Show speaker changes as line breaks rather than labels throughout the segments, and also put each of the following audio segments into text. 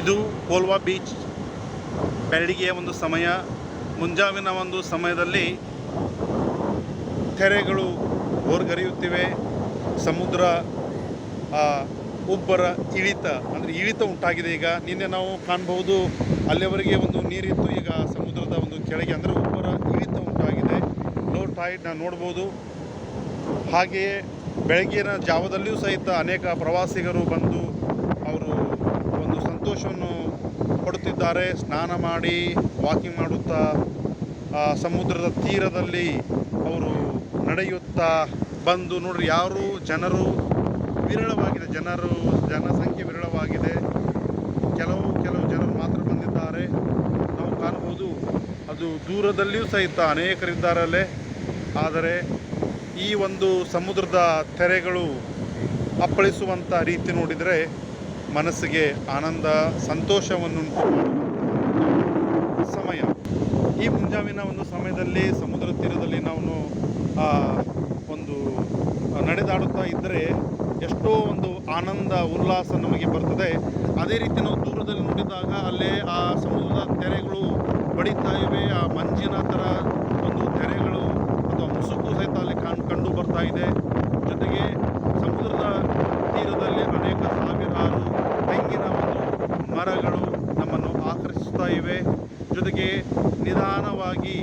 ಇದು ಕೋಲ್ವಾ ಬೀಚ್. ಬೆಳಗ್ಗೆಯ ಒಂದು ಸಮಯ, ಮುಂಜಾವಿನ ಒಂದು ಸಮಯದಲ್ಲಿ ತೆರೆಗಳು ಹೊರಗರಿಯುತ್ತಿವೆ. ಸಮುದ್ರ ಉಬ್ಬರ ಇಳಿತ, ಅಂದರೆ ಇಳಿತ ಉಂಟಾಗಿದೆ ಈಗ. ನಿನ್ನೆ ನಾವು ಕಾಣಬಹುದು, ಅಲ್ಲಿವರೆಗೆ ಒಂದು ನೀರಿತ್ತು. ಈಗ ಸಮುದ್ರದ ಒಂದು ಕೆಳಗೆ, ಅಂದರೆ ಉಬ್ಬರ ಇಳಿತ ಉಂಟಾಗಿದೆ. ಲೋ ಟೈಡ್ ನೋಡ್ಬೋದು. ಹಾಗೆಯೇ ಬೆಳಗ್ಗಿನ ಜಾವದಲ್ಲಿಯೂ ಸಹಿತ ಅನೇಕ ಪ್ರವಾಸಿಗರು ಬಂದು ಸಂತೋಷವನ್ನು ಪಡುತ್ತಿದ್ದಾರೆ. ಸ್ನಾನ ಮಾಡಿ, ವಾಕಿಂಗ್ ಮಾಡುತ್ತಾ ಸಮುದ್ರದ ತೀರದಲ್ಲಿ ಅವರು ನಡೆಯುತ್ತಾ ಬಂದು ನೋಡ್ರಿ ಯಾರು ಜನರು ವಿರಳವಾಗಿದೆ. ಜನರು, ಜನಸಂಖ್ಯೆ ವಿರಳವಾಗಿದೆ. ಕೆಲವು ಕೆಲವು ಜನರು ಮಾತ್ರ ಬಂದಿದ್ದಾರೆ. ನಾವು ಕಾಣಬಹುದು ಅದು ದೂರದಲ್ಲಿಯೂ ಸಹಿತ ಅನೇಕರಿದ್ದಾರೆ ಅಲ್ಲೇ ಆದರೆ ಈ ಒಂದು ಸಮುದ್ರದ ತೆರೆಗಳು ಅಪ್ಪಳಿಸುವಂಥ ರೀತಿ ನೋಡಿದರೆ ಮನಸ್ಸಿಗೆ ಆನಂದ, ಸಂತೋಷವನ್ನುಂಟು ಸಮಯ. ಈ ಮುಂಜಾವಿನ ಒಂದು ಸಮಯದಲ್ಲಿ, ಸಮುದ್ರ ತೀರದಲ್ಲಿ ನಾವು ಒಂದು ನಡೆದಾಡುತ್ತಾ ಇದ್ದರೆ ಎಷ್ಟೋ ಒಂದು ಆನಂದ, ಉಲ್ಲಾಸ ನಮಗೆ ಬರ್ತದೆ. ಅದೇ ರೀತಿ ನಾವು ದೂರದಲ್ಲಿ ನೋಡಿದಾಗ ಅಲ್ಲೇ ಆ ಸಮುದ್ರದ ತೆರೆಗಳು ಬಡಿತಾ ಇವೆ. ಆ ಮಂಜಿನ ಥರ ಒಂದು ತೆರೆಗಳು ಅಥವಾ ಮುಸುಕು ಸಹಿತ ಅಲ್ಲಿ ಕಾಣ್ ಕಂಡು ಬರ್ತಾ ಇದೆ ಜೊತೆಗೆ ಸಮುದ್ರದ ತೀರದಲ್ಲಿ ಅನೇಕ ಸಾವಿರಾರು ತೆಂಗಿನ ಒಂದು ಮರಗಳು ನಮ್ಮನ್ನು ಆಕರ್ಷಿಸ್ತಾ ಇವೆ. ಜೊತೆಗೆ ನಿಧಾನವಾಗಿ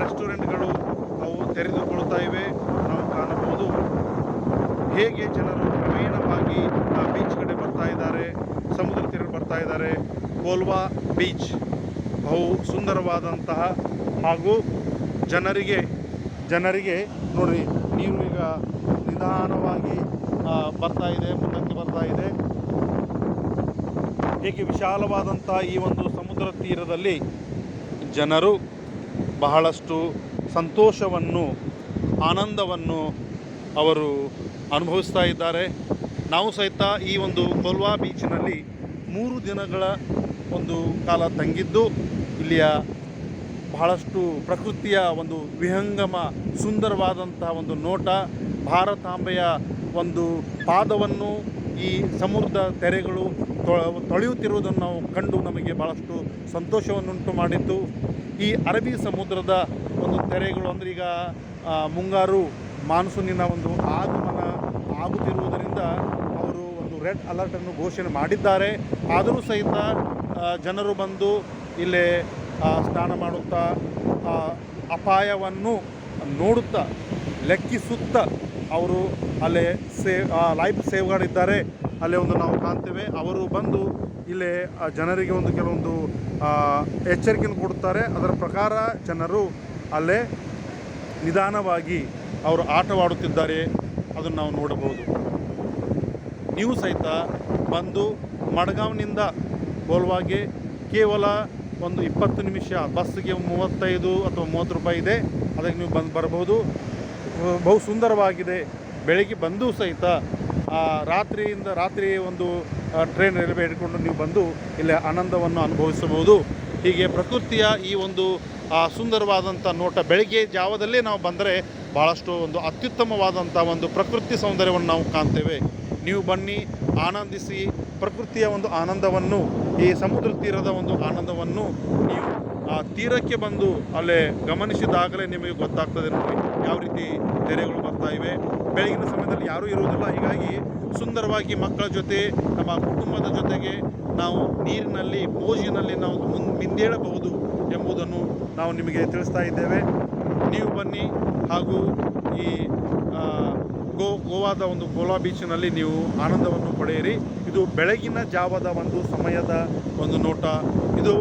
ರೆಸ್ಟೋರೆಂಟ್ಗಳು ಅವು ತೆರೆದುಕೊಳ್ತಾ ಇವೆ. ನಾವು ಕಾಣಬಹುದು ಹೇಗೆ ಜನರು ಕ್ರಮೇಣವಾಗಿ ಆ ಬೀಚ್ ಕಡೆ ಬರ್ತಾ ಇದ್ದಾರೆ. ಸಮುದ್ರ ತೀರ ಬರ್ತಾ ಇದ್ದಾರೆ. ಕೋಲ್ವಾ ಬೀಚ್ ಬಹು ಸುಂದರವಾದಂತಹ ಹಾಗೂ ಜನರಿಗೆ ಜನರಿಗೆ ನೋಡಿ ನೀರು ಈಗ ನಿಧಾನವಾಗಿ ಬರ್ತಾ ಇದೆ. ಇದೆ ಹೇಗೆ ವಿಶಾಲವಾದಂಥ ಈ ಒಂದು ಸಮುದ್ರ ತೀರದಲ್ಲಿ ಜನರು ಬಹಳಷ್ಟು ಸಂತೋಷವನ್ನು, ಆನಂದವನ್ನು ಅವರು ಅನುಭವಿಸ್ತಾ ಇದ್ದಾರೆ. ನಾವು ಸಹಿತ ಈ ಒಂದು ಕೊಲ್ವಾ ಬೀಚ್ನಲ್ಲಿ ಮೂರು ದಿನಗಳ ಒಂದು ಕಾಲ ತಂಗಿದ್ದು, ಇಲ್ಲಿಯ ಬಹಳಷ್ಟು ಪ್ರಕೃತಿಯ ಒಂದು ವಿಹಂಗಮ ಸುಂದರವಾದಂತಹ ಒಂದು ನೋಟ, ಭಾರತಾಂಬೆಯ ಒಂದು ಪಾದವನ್ನು ಈ ಸಮುದ್ರದ ತೆರೆಗಳು ತೊಳ- ತೊಳೆಯುತ್ತಿರುವುದನ್ನು ನಾವು ಕಂಡು ನಮಗೆ ಭಾಳಷ್ಟು ಸಂತೋಷವನ್ನುಂಟು ಮಾಡಿತ್ತು. ಈ ಅರಬ್ಬಿ ಸಮುದ್ರದ ಒಂದು ತೆರೆಗಳು ಅಂದರೆ ಈಗ ಮುಂಗಾರು ಮಾನ್ಸೂನಿನ ಒಂದು ಆಗಮನ ಆಗುತ್ತಿರುವುದರಿಂದ ಅವರು ಒಂದು ರೆಡ್ ಅಲರ್ಟನ್ನು ಘೋಷಣೆ ಮಾಡಿದ್ದಾರೆ. ಆದರೂ ಸಹಿತ ಜನರು ಬಂದು ಇಲ್ಲೇ ಸ್ನಾನ ಮಾಡುತ್ತಾ ಅಪಾಯವನ್ನು ನೋಡುತ್ತಾ, ಲೆಕ್ಕಿಸುತ್ತಾ ಅವರು ಅಲ್ಲೇ ಸೇವ್ ಲೈಫ್ ಇದ್ದಾರೆ. ಅಲ್ಲೇ ಒಂದು ನಾವು ಕಾಣ್ತೇವೆ. ಅವರು ಬಂದು ಇಲ್ಲೇ ಜನರಿಗೆ ಒಂದು ಕೆಲವೊಂದು ಎಚ್ಚರಿಕೆಯನ್ನು ಕೊಡುತ್ತಾರೆ. ಅದರ ಪ್ರಕಾರ ಜನರು ಅಲ್ಲೇ ನಿಧಾನವಾಗಿ ಅವರು ಆಟವಾಡುತ್ತಿದ್ದಾರೆ. ಅದನ್ನು ನಾವು ನೋಡಬಹುದು. ನೀವು ಸಹಿತ ಬಂದು ಮಡ್ಗಾವ್ನಿಂದ ಗೋಲ್ವಾಗೆ ಕೇವಲ ಒಂದು ಇಪ್ಪತ್ತು ನಿಮಿಷ, ಬಸ್ಸಿಗೆ ಮೂವತ್ತೈದು ಅಥವಾ ಮೂವತ್ತು ರೂಪಾಯಿ ಇದೆ. ಅದಕ್ಕೆ ನೀವು ಬಂದು ಬರಬಹುದು. ಬಹು ಸುಂದರವಾಗಿದೆ. ಬೆಳಗ್ಗೆ ಬಂದು ಸಹಿತ ರಾತ್ರಿಯಿಂದ ರಾತ್ರಿ ಒಂದು ಟ್ರೈನ್ ರೈಲ್ವೆ ಹಿಡ್ಕೊಂಡು ನೀವು ಬಂದು ಇಲ್ಲಿ ಆನಂದವನ್ನು ಅನುಭವಿಸಬಹುದು. ಹೀಗೆ ಪ್ರಕೃತಿಯ ಈ ಒಂದು ಸುಂದರವಾದಂಥ ನೋಟ ಬೆಳಗ್ಗೆ ಜಾವದಲ್ಲೇ ನಾವು ಬಂದರೆ ಭಾಳಷ್ಟು ಒಂದು ಅತ್ಯುತ್ತಮವಾದಂಥ ಒಂದು ಪ್ರಕೃತಿ ಸೌಂದರ್ಯವನ್ನು ನಾವು ಕಾಣ್ತೇವೆ. ನೀವು ಬನ್ನಿ, ಆನಂದಿಸಿ, ಪ್ರಕೃತಿಯ ಒಂದು ಆನಂದವನ್ನು ಈ ಸಮುದ್ರ ತೀರದ ಒಂದು ಆನಂದವನ್ನು ನೀವು, ಆ ತೀರಕ್ಕೆ ಬಂದು ಅಲ್ಲೇ ಗಮನಿಸಿದಾಗಲೇ ನಿಮಗೆ ಗೊತ್ತಾಗ್ತದೆ ನೋಡಿ ಯಾವ ರೀತಿ ತೆರೆಗಳು ಬರ್ತಾ ಇವೆ. ಬೆಳಗಿನ ಸಮಯದಲ್ಲಿ ಯಾರೂ ಇರುವುದಿಲ್ಲ. ಹೀಗಾಗಿ ಸುಂದರವಾಗಿ ಮಕ್ಕಳ ಜೊತೆ, ನಮ್ಮ ಕುಟುಂಬದ ಜೊತೆಗೆ ನಾವು ನೀರಿನಲ್ಲಿ, ಮೋಜಿನಲ್ಲಿ ನಾವು ಮುನ್, ಮಿಂದೇಳಬಹುದು ಎಂಬುದನ್ನು ನಾವು ನಿಮಗೆ ತಿಳಿಸ್ತಾ ಇದ್ದೇವೆ. ನೀವು ಬನ್ನಿ ಹಾಗೂ ಈ ಗೋ ಗೋವಾದ ಒಂದು ಗೋಲಾ ಬೀಚ್ನಲ್ಲಿ ನೀವು ಆನಂದವನ್ನು ಪಡೆಯಿರಿ. ಇದು ಬೆಳಗಿನ ಜಾವದ ಒಂದು ಸಮಯದ ಒಂದು ನೋಟ. ಇದು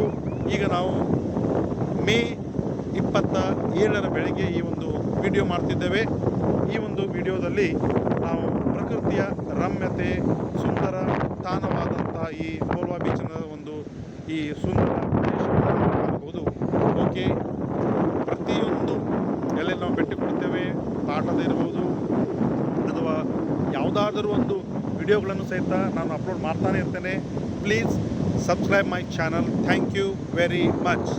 ಈಗ ನಾವು ಮೇ ಇಪ್ಪತ್ತ ಏಳರ ಬೆಳಗ್ಗೆ ಈ ಒಂದು ವಿಡಿಯೋ ಮಾಡ್ತಿದ್ದೇವೆ. ಈ ಒಂದು ವಿಡಿಯೋದಲ್ಲಿ ನಾವು ಪ್ರಕೃತಿಯ ರಮ್ಯತೆ, ಸುಂದರ ತಾಣವಾದಂತಹ ಈ ಕೋಲ್ವಾ ಬೀಚಿನ ಒಂದು ಈ ಸುಂದರ ಯಾವುದಾದರೂ ಒಂದು ವಿಡಿಯೋಗಳನ್ನು ಸಹಿತ ನಾನು ಅಪ್ಲೋಡ್ ಮಾಡ್ತಾನೆ ಇರ್ತೇನೆ. Please subscribe my channel thank you very much